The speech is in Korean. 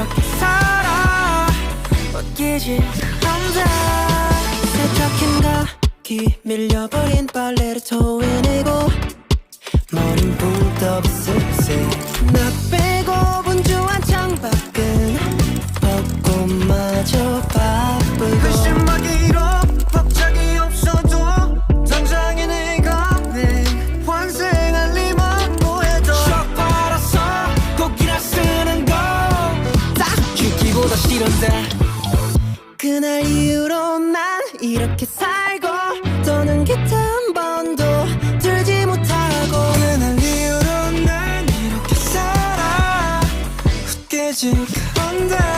이렇게 살아. 웃기지 않다 세척힌 각기 밀려버린 빨래를 토해내고 머린 불떡이 습세 싫은데. 그날 이후로 난 이렇게 살고 더는 기타 한 번도 들지 못하고 그날 이후로 난 이렇게 살아. 웃겨진 건데 그